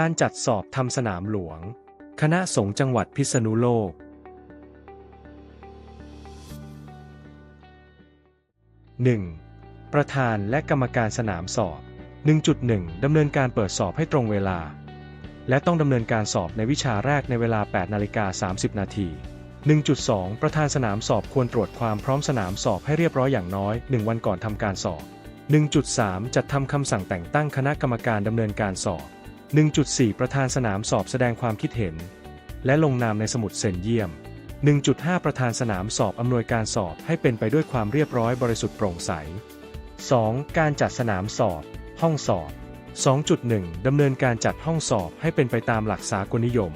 การจัดสอบทำสนามหลวง คณะสงฆ์จังหวัดพิษณุโลก 1. ประธานและกรรมการสนามสอบ 1.1 ดำเนินการเปิดสอบให้ตรงเวลา และต้องดำเนินการสอบในวิชาแรกในเวลา 8 นาฬิกา 30 นาที 1.2 ประธานสนามสอบควรตรวจความพร้อมสนามสอบให้เรียบร้อยอย่างน้อย 1 วันก่อนทำการสอบ 1.3 จัดทำคำสั่งแต่งตั้งคณะกรรมการดำเนินการสอบ 1.4 ประธานสนามสอบแสดงความคิดเห็น และลงนามในสมุดเซ็นเยี่ยม 1.5 ประธานสนามสอบอำนวยการสอบให้เป็นไปด้วยความเรียบร้อยบริสุทธิ์โปร่งใส 2. การจัดสนามสอบ ห้องสอบ 2.1 ดำเนินการจัดห้องสอบให้เป็นไปตามหลักสากลนิยม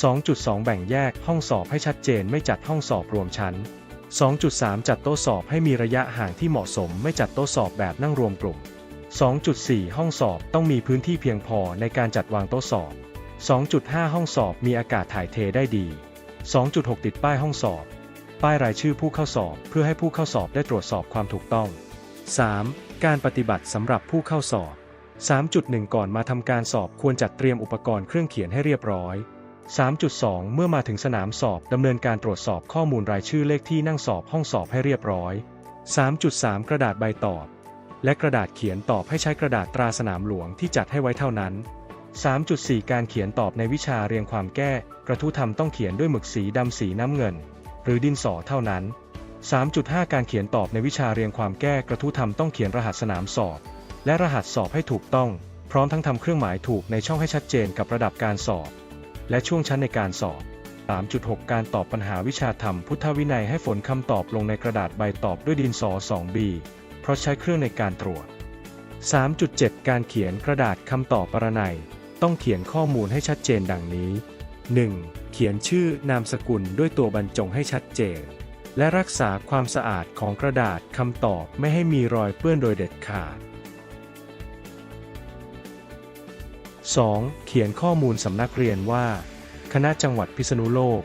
2.2 แบ่งแยกห้องสอบให้ชัดเจนไม่จัดห้องสอบรวมชั้น 2.3 จัดโต๊ะสอบให้มีระยะห่างที่เหมาะสมไม่จัดโต๊ะสอบแบบนั่งรวมกลุ่ม 2.4 ห้องสอบต้องมีพื้นที่เพียงพอในการจัดวางโต๊ะสอบ 2.5 ห้องสอบมีอากาศถ่ายเทได้ดี 2.6 ติดป้ายห้องสอบ ป้ายรายชื่อผู้เข้าสอบเพื่อให้ผู้เข้าสอบได้ตรวจสอบความถูกต้อง 3. การปฏิบัติสำหรับผู้เข้าสอบ 3.1 ก่อนมาทำการสอบควรจัดเตรียมอุปกรณ์เครื่องเขียนให้เรียบร้อย 3.2 เมื่อมาถึงสนามสอบดำเนินการตรวจสอบข้อมูลรายชื่อเลขที่นั่งสอบห้องสอบให้เรียบร้อย 3.3 กระดาษใบตอบ และกระดาษเขียนตอบให้ใช้กระดาษตราสนามหลวงที่จัดให้ไว้เท่านั้น 3.4 การเขียนตอบในวิชาเรียงความแก้ กระทู้ธรรมต้องเขียนด้วยหมึกสีดำสีน้ำเงิน หรือดินสอเท่านั้น 3.5 การเขียนตอบในวิชาเรียงความแก้กระทู้ธรรมต้องเขียนรหัสสนามสอบ และรหัสสอบให้ถูกต้อง พร้อมทั้งทำเครื่องหมายถูกในช่องให้ชัดเจนกับระดับการสอบ และช่วงชั้นในการสอบ 3.6 การตอบปัญหาวิชาธรรมพุทธวินัยให้ฝนคำตอบลงในกระดาษใบตอบด้วยดินสอ 2B เพราะใช้เครื่องในการตรวจ 3.7 การเขียนกระดาษคำตอบปรนัย ต้องเขียนข้อมูลให้ชัดเจนดังนี้ 1. เขียนชื่อนามสกุลด้วยตัวบรรจงให้ชัดเจน และรักษาความสะอาดของกระดาษคำตอบไม่ให้มีรอยเปื้อนโดยเด็ดขาด 2. เขียนข้อมูลสำนักเรียนว่า คณะจังหวัดพิษณุโลก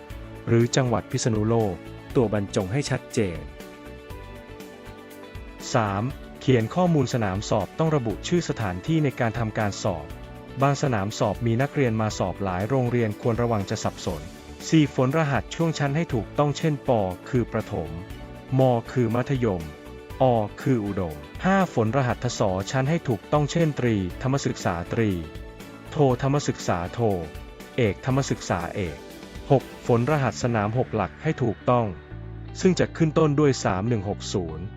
หรือจังหวัดพิษณุโลก ตัวบรรจงให้ชัดเจน 3. เขียนข้อมูลสนามสอบต้องระบุชื่อสถานที่ในการทำการสอบ บางสนามสอบมีนักเรียนมาสอบหลายโรงเรียนควรระวังจะสับสน 4. ฝนรหัสช่วงชั้นให้ถูกต้องเช่นปคือประถม ม คือมัธยม อ คืออุดม 5. ฝนรหัสทศชั้นให้ถูกต้องเช่นตรี ธรรมศึกษาตรี โทธรรมศึกษาโท เอกธรรมศึกษาเอก 6. ฝนรหัสสนาม 6 หลักให้ถูกต้อง ซึ่งจะขึ้นต้นด้วย 3160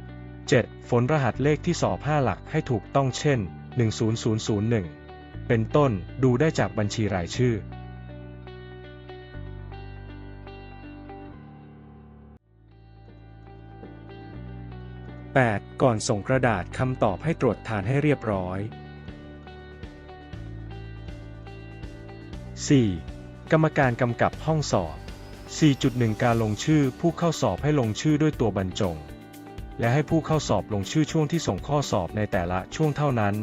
7. ฝนรหัสเลขที่สอบ 5 หลักให้ถูกต้องเช่น 10001 เป็นต้น ดูได้จากบัญชีรายชื่อ 8. ก่อนส่งกระดาษคำตอบให้ตรวจทานให้เรียบร้อย 4. กรรมการกำกับห้องสอบ 4.1 การลงชื่อผู้เข้าสอบให้ลงชื่อด้วยตัวบรรจง และให้ผู้เข้าสอบลงชื่อช่วงที่ส่งข้อสอบในแต่ละช่วงเท่านั้น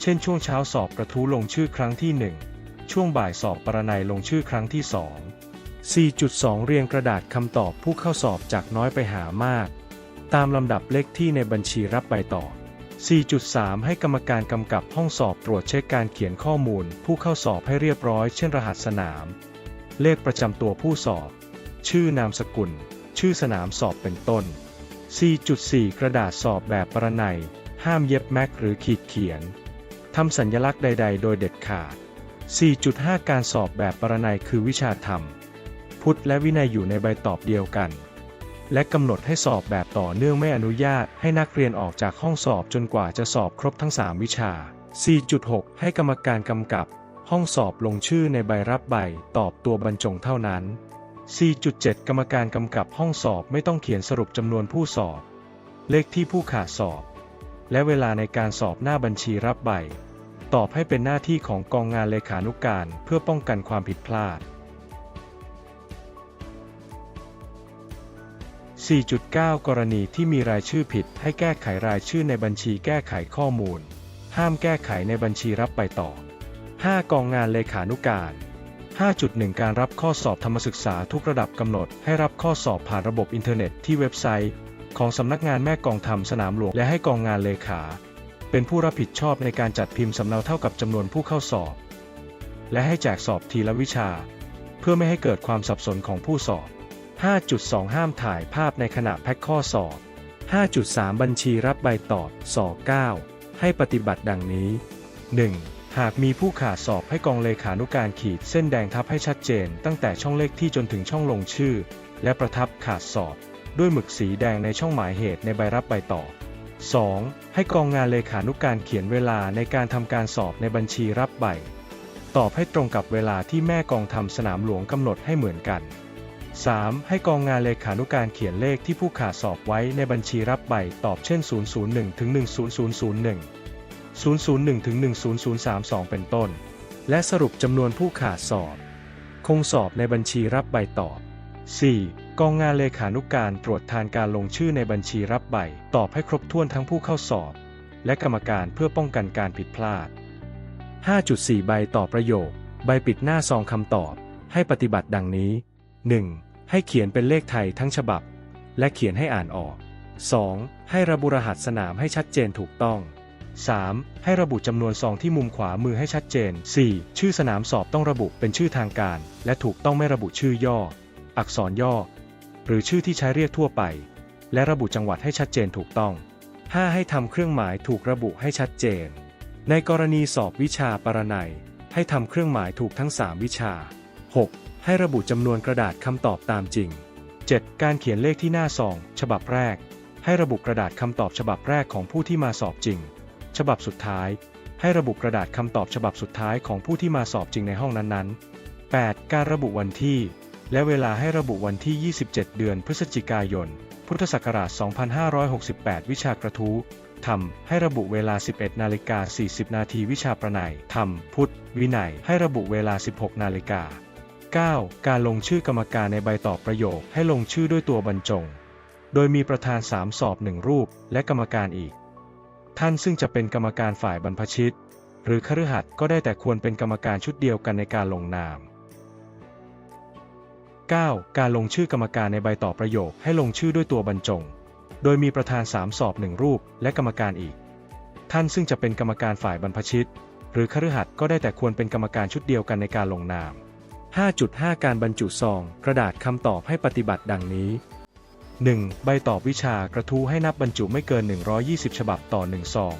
เช่น ช่วงเช้าสอบกระทู้ลงชื่อครั้งที่ 1 ช่วงบ่ายสอบปรนัยลงชื่อครั้งที่ 2 4.2 เรียงกระดาษคำตอบผู้เข้าสอบจากน้อยไปหามาก ตามลำดับเลขที่ในบัญชีรับใบตอบ4.3 ให้กรรมการกำกับห้องสอบตรวจเช็คการเขียนข้อมูล ผู้เข้าสอบให้เรียบร้อย เช่นรหัสสนาม เลขประจำตัวผู้สอบ ชื่อนามสกุล ชื่อสนามสอบเป็นต้น 4.4 กระดาษสอบแบบปรนัย ห้ามเย็บแม็กหรือขีดเขียน ทำสัญลักษณ์ใด ๆ โดยเด็ดขาด 4.5 การสอบแบบปรนัยคือวิชาธรรม พุทธและวินัยอยู่ในใบตอบเดียวกัน และกำหนดให้สอบแบบต่อเนื่องไม่อนุญาตให้นักเรียนออกจากห้องสอบจนกว่าจะสอบครบทั้ง 3 วิชา 4.6 ให้กรรมการกำกับ ห้องสอบลงชื่อในใบรับใบตอบตัวบรรจงเท่านั้น 4.7 กรรมการกำกับห้องสอบไม่ต้องเขียนสรุปจำนวนผู้สอบ เลขที่ผู้ขาดสอบ และเวลาในการสอบหน้าบัญชีรับใบ ตอบให้เป็นหน้าที่ของกองงานเลขานุกการเพื่อป้องกันความผิดพลาด 4.9 กรณีที่มีรายชื่อผิดให้แก้ไขรายชื่อในบัญชีแก้ไขข้อมูล ห้ามแก้ไขในบัญชีรับไปต่อ 5. กองงานเลขานุกการ 5.1 การรับข้อสอบธรรมศึกษาทุกระดับกำหนด ให้รับข้อสอบผ่านระบบอินเทอร์เน็ตที่เว็บไซต์ ของสำนักงานแม่กองธรรมสนามหลวงและให้กองงานเลขา เป็นผู้รับผิดชอบในการจัดพิมพ์สำเนาเท่ากับจำนวนผู้เข้าสอบ และให้แจกสอบทีละวิชา เพื่อไม่ให้เกิดความสับสนของผู้สอบ 5.2 ห้ามถ่ายภาพในขณะแพ็คข้อสอบ 5.3 บัญชีรับใบตอบสอบ 9 ให้ปฏิบัติดังนี้ 1. หากมีผู้ขาดสอบให้กองเลขานุการขีดเส้นแดงทับให้ชัดเจน ตั้งแต่ช่องเลขที่จนถึงช่องลงชื่อ และประทับขาดสอบ ด้วยหมึกสีแดงในช่องหมายเหตุในใบรับใบตอบ 2. ให้กองงานเลขานุการเขียนเวลาในการทำการสอบในบัญชีรับใบ ตอบให้ตรงกับเวลาที่แม่กองทำสนามหลวงกำหนดให้เหมือนกัน 3. ให้กองงานเลขานุการเขียนเลขที่ผู้ขาดสอบไว้ในบัญชีรับใบตอบเช่น 001ถึง10001 001ถึง10032 เป็นต้น และสรุปจำนวนผู้ขาดสอบ คงสอบในบัญชีรับใบตอบ 4. กองงานเลขานุการตรวจทานการลงชื่อในบัญชีรับใบตอบให้ครบถ้วนทั้งผู้เข้าสอบ และกรรมการเพื่อป้องกันการผิดพลาด 5.4 ใบตอบประโยค ใบปิดหน้าซองคำตอบ ให้ปฏิบัติดังนี้ 1. ให้เขียนเป็นเลขไทยทั้งฉบับ และเขียนให้อ่านออก 2. ให้ระบุรหัสสนามให้ชัดเจนถูกต้อง 3. ให้ระบุจำนวนซองที่มุมขวามือให้ชัดเจน 4. ชื่อสนามสอบต้องระบุเป็นชื่อทางการ และถูกต้องไม่ระบุชื่อย่อ อักษรย่อ หรือชื่อที่ใช้เรียกทั่วไป และระบุจังหวัดให้ชัดเจนถูกต้อง 5. ให้ทำเครื่องหมายถูกระบุให้ชัดเจน ในกรณีสอบวิชาปรนัย ให้ทำเครื่องหมายถูกทั้ง 3 วิชา 6. ให้ระบุจำนวนกระดาษคำตอบตามจริง 7. การเขียนเลขที่หน้าซอง ฉบับแรก ให้ระบุกระดาษคำตอบฉบับแรกของผู้ที่มาสอบจริง ฉบับสุดท้าย ให้ระบุกระดาษคำตอบฉบับสุดท้ายของผู้ที่มาสอบจริงในห้องนั้นๆ 8. การระบุวันที่ และเวลาให้ระบุวันที่ 27 เดือนพฤศจิกายน พุทธศักราช 2568 วิชากระทู้ธรรมให้ระบุเวลา 11 นาฬิกา 40 นาทีวิชาประนัยธรรม พุทธ วินัย ให้ระบุเวลา 16 นาฬิกา 9. การลงชื่อกรรมการในใบตอบประโยค ให้ลงชื่อด้วยตัวบรรจง โดยมีประธาน 3 สอบ 1 รูป และกรรมการอีก ท่านซึ่งจะเป็นกรรมการฝ่ายบรรพชิต หรือคฤหัสถ์ก็ได้แต่ควรเป็นกรรมการชุดเดียวกันในการลงนาม 9. การลงชื่อกรรมการในใบตอบประโยคให้ลงชื่อด้วยตัวบรรจง โดยมีประธาน 3 สอบ 1 รูป และกรรมการอีก ท่านซึ่งจะเป็นกรรมการฝ่ายบรรพชิต หรือคฤหัสถ์ก็ได้แต่ควรเป็นกรรมการชุดเดียวกันในการลงนาม 5.5 การบรรจุซอง กระดาษคำตอบให้ปฏิบัติดังนี้ 1. ใบตอบวิชากระทู้ให้นับบรรจุไม่เกิน 120 ฉบับต่อ1ซอง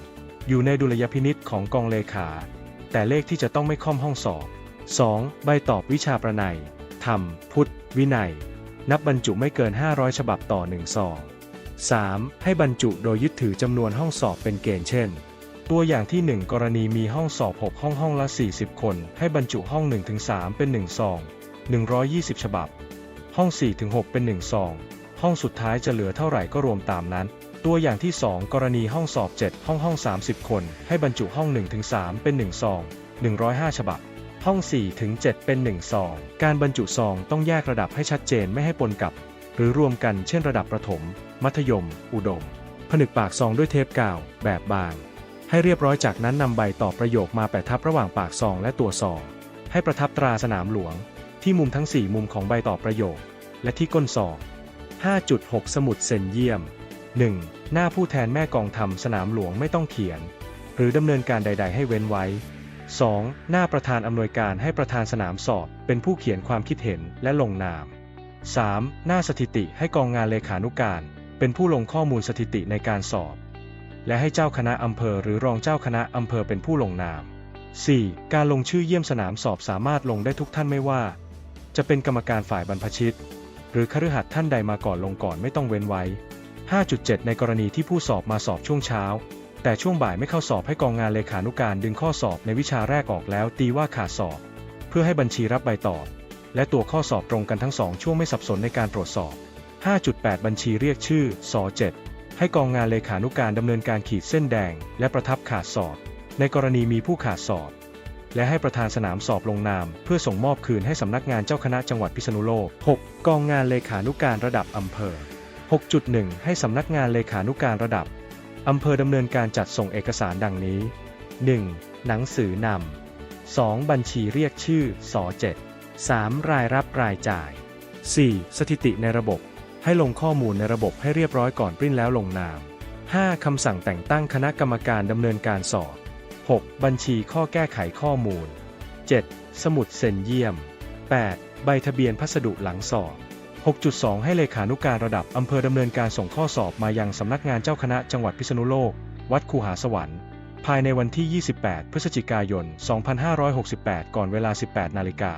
อยู่ในดุลยพินิษของกองเลขา แต่เลขที่จะต้องไม่ค่อมห้องสอบ 2. ใบตอบวิชาประนัยธรรม พุทธ วินัย นับบรรจุไม่เกิน 500 ฉบับต่อ1ซอง 3. ให้บรรจุโดยยึดถือจำนวนห้องสอบเป็นเกณฑ์เช่น ตัวอย่างที่ 1 กรณีมีห้องสอบ 6 ห้องห้องละ 40 คน ให้บรรจุห้อง 1-3 เป็น1ซอง120 ฉบับ ห้อง 4-6 เป็น1ซอง ห้องสุดท้ายจะเหลือเท่าไหร่ก็รวมตามนั้น ตัวอย่างที่ 2 กรณีห้องสอบ 7 ห้องห้อง 30 คน ให้บรรจุห้อง 1-3 เป็น1ซอง105 ฉบับ ห้อง 4-7 เป็น1ซองการบรรจุซองต้องแยกระดับให้ชัดเจนไม่ให้ปนกับ หรือรวมกันเช่นระดับประถม มัธยม อุดม ผนึกปากซองด้วยเทปกาว แบบบาง ให้เรียบร้อยจากนั้นนำใบตอบประโยคมาแปะทับระหว่างปากซองและตัวซอง ให้ประทับตราสนามหลวง ที่มุมทั้ง 4 มุมของใบตอบประโยค และที่ก้นซอง 5.6 สมุดเซ็นเยี่ยม 1. หน้าผู้แทนแม่กองทำสนามหลวงไม่ต้องเขียน หรือดำเนินการใด ๆ ให้เว้นไว้ 2. หน้าประธานอำนวยการให้ประธานสนามสอบ เป็นผู้เขียนความคิดเห็นและลงนาม 3. หน้าสถิติให้กองงานเลขานุการ เป็นผู้ลงข้อมูลสถิติในการสอบ และให้เจ้าคณะอำเภอหรือรองเจ้าคณะอำเภอเป็นผู้ลงนาม 4. การลงชื่อเยี่ยมสนามสอบสามารถลงได้ทุกท่านไม่ว่า จะเป็นกรรมการฝ่ายบรรพชิต หรือคฤหัสถ์ท่านใดมาก่อนลงก่อนไม่ต้องเว้นไว้ 5.7 ในกรณีที่ผู้สอบมาสอบช่วงเช้า แต่ช่วงบ่ายไม่เข้าสอบให้กองงานเลขานุการดึงข้อสอบในวิชาแรกออกแล้วตีว่าขาดสอบ เพื่อให้บัญชีรับใบตอบ และตัวข้อสอบตรงกันทั้งสองช่วงไม่สับสนในการตรวจสอบ 5.8 บัญชีเรียกชื่อส7ให้กองงานเลขานุการดำเนินการขีดเส้นแดง และประทับขาดสอบ ในกรณีมีผู้ขาดสอบ และให้ประธานสนามสอบลงนาม เพื่อส่งมอบคืนให้สำนักงานเจ้าคณะจังหวัดพิษณุโลก 6. กองงานเลขานุการระดับอำเภอ 6.1 ให้สำนักงานเลขานุการระดับอำเภอดำเนินการจัดส่งเอกสารดังนี้ 1. หนังสือนำ 2. บัญชีเรียกชื่อส7 3. รายรับรายจ่าย 4. สถิติในระบบ ให้ลงข้อมูลในระบบให้เรียบร้อยก่อนปริ้นแล้วลงนาม 5. คำสั่งแต่งตั้งคณะกรรมการดำเนินการสอบ 6. บัญชีข้อแก้ไขข้อมูล 7. สมุดเซ็นเยี่ยม 8. ใบทะเบียนพัสดุหลังสอบ 6.2 ให้เลขานุการระดับอำเภอดำเนินการส่งข้อสอบมายังสำนักงานเจ้าคณะจังหวัดพิษณุโลก วัดคูหาสวรรค์ ภายในวันที่ 28 พฤศจิกายน 2568 ก่อนเวลา 18 นาฬิกา